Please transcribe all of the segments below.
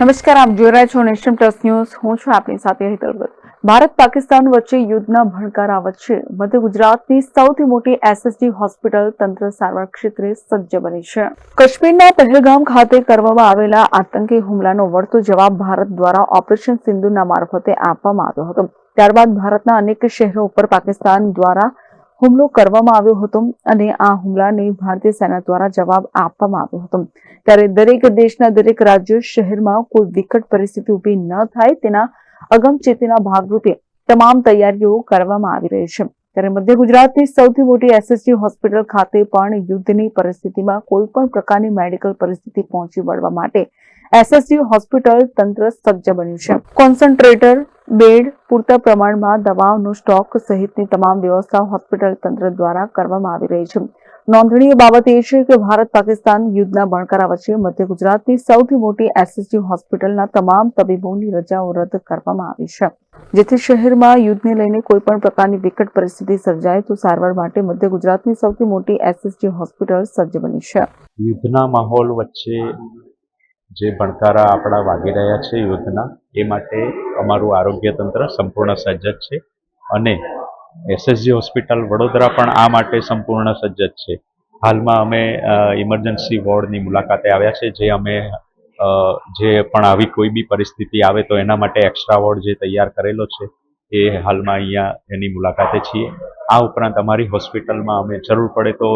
નમસ્કાર, આપ જોઈ રહ્યા છો નેશન પ્લસ ન્યૂઝ. હું છું આપની સાથે હેતલ ભારત પાકિસ્તાન વચ્ચે યુદ્ધના ભણકારા વચ્ચે મધ્ય ગુજરાતની સૌથી મોટી એસએસડી હોસ્પિટલ તંત્ર સારવાર ક્ષેત્રે સજ્જ બની છે. કાશ્મીરના પહેલગામ ખાતે કરવામાં આવેલા આતંકી હુમલાનો વળતો જવાબ ભારત દ્વારા ઓપરેશન સિંધુના મારફતે આપવામાં આવ્યો હતો. ત્યારબાદ ભારતના અનેક શહેરો ઉપર પાકિસ્તાન દ્વારા હુમલો કરવામાં આવ્યો હતો અને આ હુમલાને ભારતીય સેના દ્વારા જવાબ આપવામાં આવ્યો હતો. ત્યારે દરેક દેશના દરેક રાજ્ય શહેરમાં કોઈ વિકટ પરિસ્થિતિ ઊભી ન થાય તેના અગમચેતીના ભાગરૂપે તમામ તૈયારીઓ કરવામાં આવી રહી છે. ત્યારે મધ્ય ગુજરાતની સૌથી મોટી એસએસજી હોસ્પિટલ ખાતે પણ યુદ્ધની પરિસ્થિતિમાં કોઈ પણ પ્રકારની મેડિકલ પરિસ્થિતિ પહોંચી વળવા માટે એસએસજી હોસ્પિટલ તંત્ર સજ્જ બન્યું છે. કોન્સન્ટ્રેટર બેડ પૂરતા પ્રમાણમાં દવાઓનો સ્ટોક સહિતની તમામ વ્યવસ્થા હોસ્પિટલ તંત્ર દ્વારા કરવામાં આવી રહી છે. નોંધનીય બાબત એ છે કે ભારત પાકિસ્તાન યુદ્ધના બણકારા વચ્ચે મધ્ય ગુજરાતની સૌથી મોટી એસએસજી હોસ્પિટલના તમામ તબીબોની રજાઓ રદ કરવામાં આવી છે. જેથી શહેરમાં યુદ્ધને લઈને કોઈ પણ પ્રકારની વિકટ પરિસ્થિતિ સર્જાય તો સારવાર માટે મધ્ય ગુજરાતની સૌથી મોટી એસએસજી હોસ્પિટલ સજ્જ બની છે. યુદ્ધના માહોલ વચ્ચે જે ભણકારા આપણા વાગી રહ્યા છે યુદ્ધના, એ માટે અમારું આરોગ્ય તંત્ર સંપૂર્ણ સજ્જ છે અને એસએસજી હોસ્પિટલ વડોદરા પણ આ માટે સંપૂર્ણ સજ્જ છે. હાલમાં અમે ઇમરજન્સી વોર્ડની મુલાકાતે આવ્યા છે, જે અમે જે પણ આવી કોઈ બી પરિસ્થિતિ આવે તો એના માટે એક્સ્ટ્રા વોર્ડ જે તૈયાર કરેલો છે, એ હાલમાં અહીંયા એની મુલાકાતે છીએ. આ ઉપરાંત અમારી હોસ્પિટલમાં અમે જરૂર પડે તો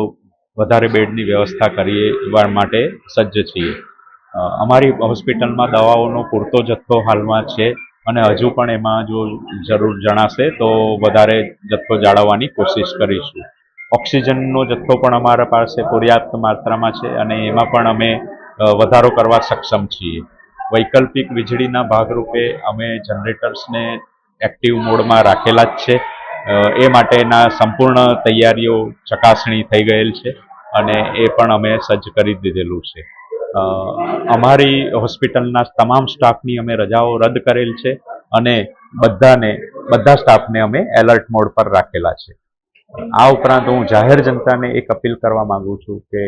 વધારે બેડની વ્યવસ્થા કરીએ માટે સજ્જ છીએ. અમારી હોસ્પિટલમાં દવાઓનો પૂરતો જથ્થો હાલમાં છે અને હજુ પણ એમાં જો જરૂર જણાશે તો વધારે જથ્થો જાળવવાની કોશિશ કરીશું. ઓક્સિજનનો જથ્થો પણ અમારા પાસે પર્યાપ્ત માત્રામાં છે અને એમાં પણ અમે વધારો કરવા સક્ષમ છીએ. વૈકલ્પિક વીજળીના ભાગરૂપે અમે જનરેટર્સને એક્ટિવ મોડમાં રાખેલા જ છે. એ માટેના સંપૂર્ણ તૈયારીઓ ચકાસણી થઈ ગયેલ છે અને એ પણ અમે સજ્જ કરી દીધેલું છે. અમારી હોસ્પિટલના તમામ સ્ટાફની અમે રજાઓ રદ કરેલ છે અને બધાને, બધા સ્ટાફને અમે એલર્ટ મોડ પર રાખેલા છે. આ ઉપરાંત હું જાહેર જનતાને એક અપીલ કરવા માંગુ છું કે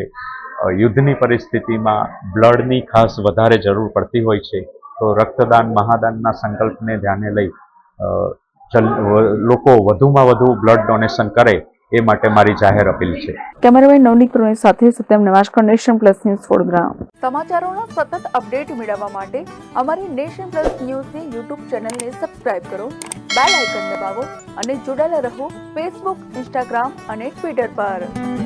યુદ્ધની પરિસ્થિતિમાં બ્લડની ખાસ વધારે જરૂર પડતી હોય છે, તો રક્તદાન મહાદાનના સંકલ્પને ધ્યાને લઈ લોકો વધુમાં વધુ બ્લડ ડોનેશન કરે એ માટે મારી જાહેર અપીલ છે. કેમેરામેન નવનીત પ્રોની સાથે Satyam Navashakar nation plus news Vadodara. સમાચારોના સતત અપડેટ મેળવવા માટે અમારી નેશન પ્લસ ન્યૂઝની યુટ્યુબ ચેનલને સબસ્ક્રાઇબ કરો બેલ આઇકન દબાવો અને જોડાયેલા રહો ફેસબુક ઇન્સ્ટાગ્રામ અને ટ્વિટર પર.